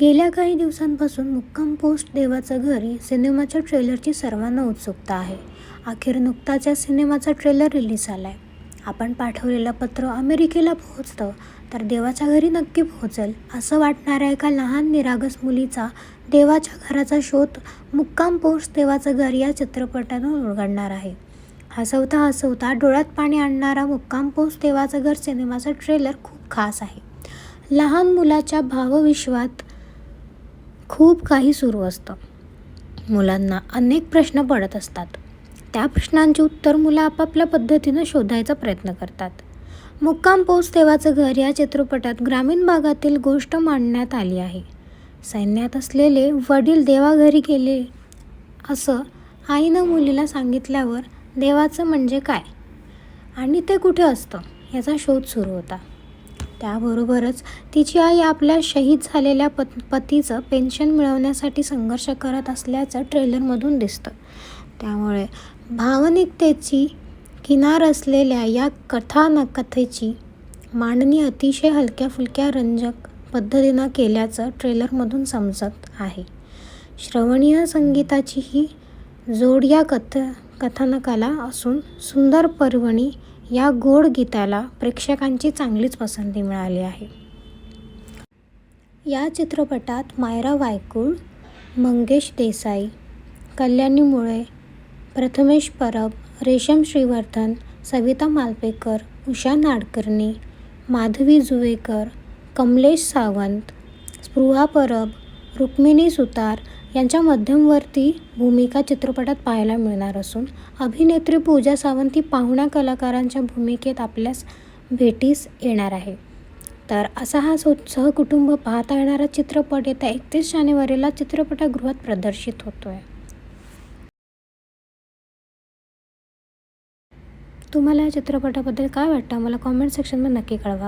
गेल्या काही दिवसांपासून मुक्काम पोस्ट देवाचं घर सिनेमाच्या ट्रेलरची सर्वांना उत्सुकता आहे. अखेर नुकताच या सिनेमाचा ट्रेलर रिलीज आला आहे आपण पाठवलेलं पत्र अमेरिकेला पोहोचतं तर देवाच्या घरी नक्की पोहोचेल असं वाटणाऱ्या एका लहान निरागस मुलीचा देवाच्या घराचा शोध मुक्काम पोस्ट देवाचं घर या चित्रपटातून उलगडणार आहे. हसवता हसवता डोळ्यात पाणी आणणारा मुक्काम पोस्ट देवाचं घर सिनेमाचा ट्रेलर खूप खास आहे. लहान मुलाच्या भावविश्वात खूप काही सुरू असतं. मुलांना अनेक प्रश्न पडत असतात. त्या प्रश्नांची उत्तर मुलं आपापल्या पद्धतीनं शोधायचा प्रयत्न करतात. मुक्काम पोस्ट देवाचं घर या चित्रपटात ग्रामीण भागातील गोष्ट मांडण्यात आली आहे. सैन्यात असलेले वडील देवाघरी गेले असं आईनं मुलीला सांगितल्यावर देवाचं म्हणजे काय? आणि ते कुठे असतं? याचा शोध सुरू होता. त्याबरोबरच तिची आई आपल्या शहीद झालेल्या पत पतीचं पेन्शन मिळवण्यासाठी संघर्ष करत असल्याचं ट्रेलरमधून दिसतं. त्यामुळे भावनिकतेची किनार असलेल्या या कथानकथेची मांडणी अतिशय हलक्या फुलक्या रंजक पद्धतीनं केल्याचं ट्रेलरमधून समजत आहे. श्रवणीय संगीताची ही जोड या कथ कथानकाला असून सुंदर पर्वणी या गोड गीताला प्रेक्षकांची चांगलीच पसंती मिळाली आहे. या चित्रपटात मायरा वायकुळ मंगेश देसाई कल्याणी मुळे प्रथमेश परब रेशम श्रीवर्धन सविता मालपेकर उषा नाडकर्णी माधवी जुवेकर कमलेश सावंत स्पृहा परब रुक्मिणी सुतार यांच्या मध्यमवर्ती भूमिका चित्रपटात पाहायला मिळणार असून अभिनेत्री पूजा सावंत ही पाहुण्या कलाकारांच्या भूमिकेत आपल्यास भेटीस येणार आहे. तर असा हा सो सहकुटुंब पाहता येणारा चित्रपट येत्या एकतीस जानेवारीला चित्रपटगृहात प्रदर्शित होतो आहे तुम्हाला या चित्रपटाबद्दल काय वाटतं? मला कॉमेंट सेक्शनमध्ये नक्की कळवा.